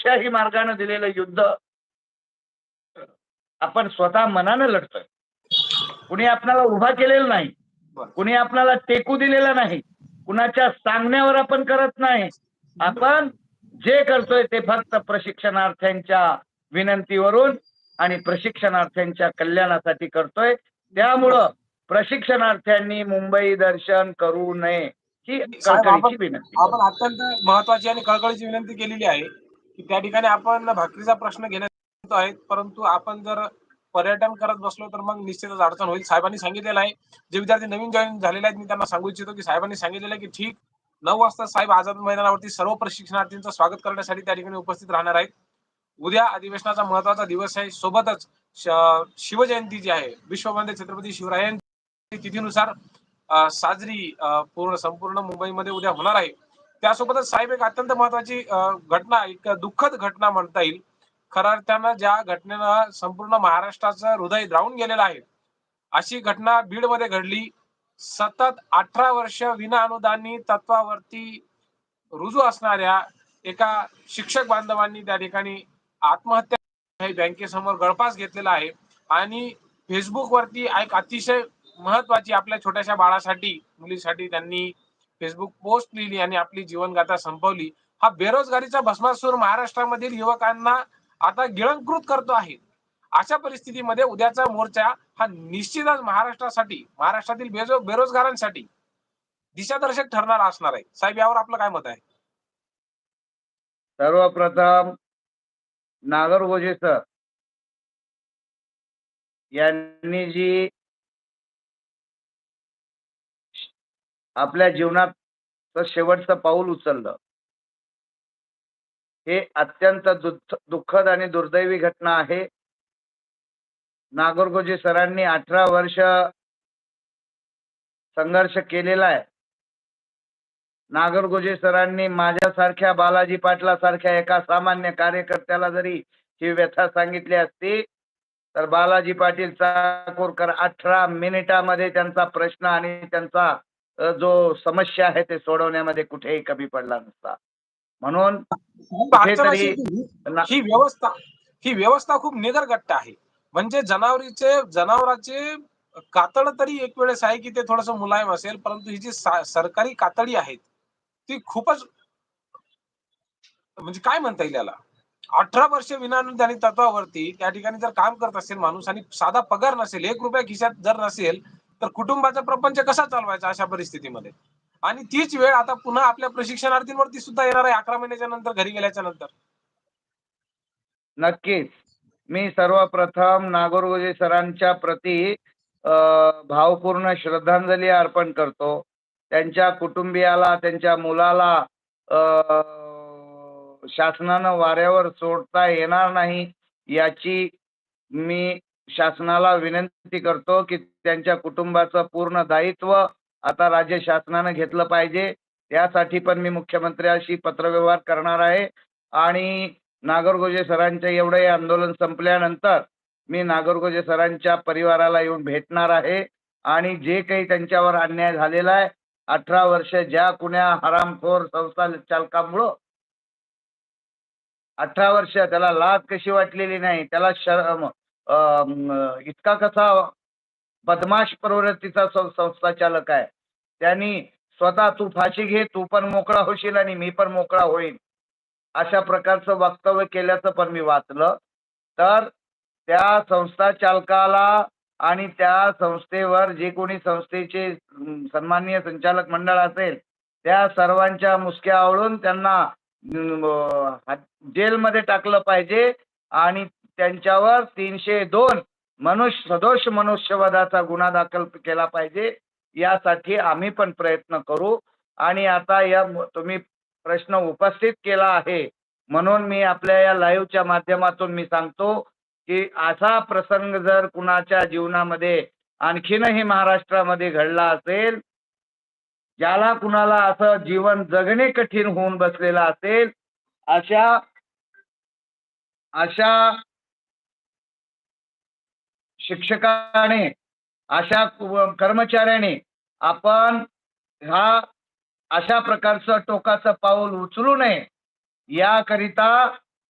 लोकशाही मार्गाने दिलेलं युद्ध आपण स्वतः मनानं लढतोय. कुणी आपल्याला उभा केलेला नाही. कुणी आपल्याला टेकू दिलेला नाही कुणाच्या सांगण्यावर आपण करत नाही आपण जे करतोय ते फक्त प्रशिक्षणार्थ्यांच्या विनंतीवरून आणि प्रशिक्षणार्थ्यांच्या कल्याणासाठी करतोय. त्यामुळं प्रशिक्षणार्थ्यांनी मुंबई दर्शन करू नये ही कळकळीची विनंती. आपण अत्यंत महत्वाची आणि कळकळीची विनंती केलेली आहे. की त्या ठिकाणी आपण भाकरीचा प्रश्न घेण्यात आहेत परंतु आपण जर पर्यटन करत बसलो तर मग निश्चितच अडचण होईल. साहेबांनी सांगितलेलं आहे. जे विद्यार्थी नवीन जॉईन झालेले आहेत मी त्यांना सांगू इच्छितो की साहेबांनी सांगितलेलं आहे की ठीक नऊ वाजता साहेब आझाद मैदानावरती सर्व प्रशिक्षणार्थींचं स्वागत करण्यासाठी त्या ठिकाणी उपस्थित राहणार आहेत. उद्या अधिवेशनाचा महत्त्वाचा दिवस आहे. सोबतच श- शिवजयंती जी आहे विश्ववंदे छत्रपती शिवरायांची तिथीनुसार साजरी पूर्ण संपूर्ण मुंबईमध्ये उद्या होणार आहे. त्यासोबतच साहेब एक अत्यंत महत्वाची घटना एक दुःखद घटना म्हणता येईल. खऱ्या अर्थानं ज्या घटनेनं संपूर्ण महाराष्ट्राचं हृदय द्रावून गेलेलं आहे अशी घटना बीडमध्ये घडली. सतत अठरा वर्ष विना अनुदानी तत्वावरती रुजू असणाऱ्या एका शिक्षक बांधवांनी त्या ठिकाणी आत्महत्या बँकेसमोर गळफास घेतलेला आहे. आणि फेसबुक वरती एक अतिशय महत्वाची आपल्या छोट्याशा बाळासाठी मुलीसाठी त्यांनी फेसबुक पोस्ट लिहिली आणि आपली जीवनगाथा संपवली. हा बेरोजगारीचा भस्मासूर महाराष्ट्रामधील युवकांना आता गिळंकृत करतो आहे. अशा परिस्थितीमध्ये उद्याचा मोर्चा हा निश्चितच महाराष्ट्रासाठी महाराष्ट्रातील बेजो बेरोजगारांसाठी दिशादर्शक ठरणारा असणार आहे. साहेब यावर आपलं काय मत आहे? सर्वप्रथम नागरगोजे सर यांनी जी आपल्या जीवनात शेवटचं पाऊल उचललं. हे अत्यंत दुःखद आणि दुर्दैवी घटना आहे. नागोरगोजी सरांनी अठरा वर्ष संघर्ष केलेला आहे. नागरगोजी सरांनी माझ्यासारख्या बालाजी पाटला सारख्या एका सामान्य कार्यकर्त्याला जरी ही व्यथा सांगितली असती तर बालाजी पाटील चाकूरकर अठरा मिनिटामध्ये त्यांचा प्रश्न आणि त्यांचा जो समस्या आहे ते सोडवण्यामध्ये कुठेही कमी पडला नसता. म्हणून ही व्यवस्था ही व्यवस्था खूप निगरगट्ट आहे. म्हणजे जनावरीचे जनावराचे कातड तरी एक वेळेस आहे की ते थोडस मुलायम असेल परंतु ही जी सरकारी कातडी आहेत ती खूपच म्हणजे काय म्हणता येईल याला? अठरा वर्ष विनानुदानी तत्वावरती त्या ठिकाणी जर काम करत असेल माणूस आणि साधा पगार नसेल एक रुपया खिशात जर नसेल तर कुटुंबाचा प्रपंच कसा चालवायचा अशा परिस्थितीमध्ये? आणि तीच वेळ आता पुन्हा आपल्या प्रशिक्षणार्थींवरती सुद्धा येणार आहे अकरा महिन्याच्या नंतर घरी गेल्याच्यानंतर. नक्कीच. मी सर्वप्रथम नागोरगोजे सरांच्या प्रती भावपूर्ण श्रद्धांजली अर्पण करतो. त्यांच्या कुटुंबियाला त्यांच्या मुलाला शासनानं वाऱ्यावर सोडता येणार नाही याची मी शासनाला विनंती करतो की त्यांच्या कुटुंबाचं पूर्ण दायित्व आता राज्य शासनानं घेतलं पाहिजे. यासाठी पण मी मुख्यमंत्र्याशी पत्रव्यवहार करणार आहे. आणि नागरगोजे सरांच्या एवढे आंदोलन संपल्यानंतर मी नागरगोजे सरांच्या परिवाराला येऊन भेटणार आहे. आणि जे काही त्यांच्यावर अन्याय झालेला आहे अठरा वर्ष ज्या कुण्या हरामखोर संस्था चालकामुळं अठरा वर्ष त्याला लाज कशी वाटलेली नाही त्याला शर इतका कसा बदमाश प्रवृत्तीचा सं- संस्था चालक आहे. त्यांनी स्वतः तू फाशी घे तू पण मोकळा होशील आणि मी पण मोकळा होईल अशा प्रकारचं वक्तव्य केल्याचं पण मी वाचलं. तर त्या संस्था चालकाला आणि त्या संस्थेवर जे कोणी संस्थेचे सन्माननीय संचालक मंडळ असेल त्या सर्वांच्या मुसक्या आवळून त्यांना जेलमध्ये टाकलं पाहिजे आणि त्यांच्यावर तीनशे दोन मनुष्य सदोष मनुष्यवधाचा गुन्हा दाखल केला पाहिजे यासाठी आम्ही पण प्रयत्न करू. आणि आता या तुम्ही प्रश्न उपस्थित केला आहे. म्हणून मी आपल्या या लाईव्हच्या माध्यमातून मी सांगतो की असा प्रसंग जर कुणाच्या जीवनामध्ये आणखीनही महाराष्ट्रामध्ये घडला असेल ज्याला कुणाला असं जीवन जगणे कठीण होऊन बसलेलं असेल अशा अशा शिक्षकाने अशा कर्मचाऱ्याने आपण हा अशा प्रकारचं टोकाचं पाऊल उचलू नये याकरिता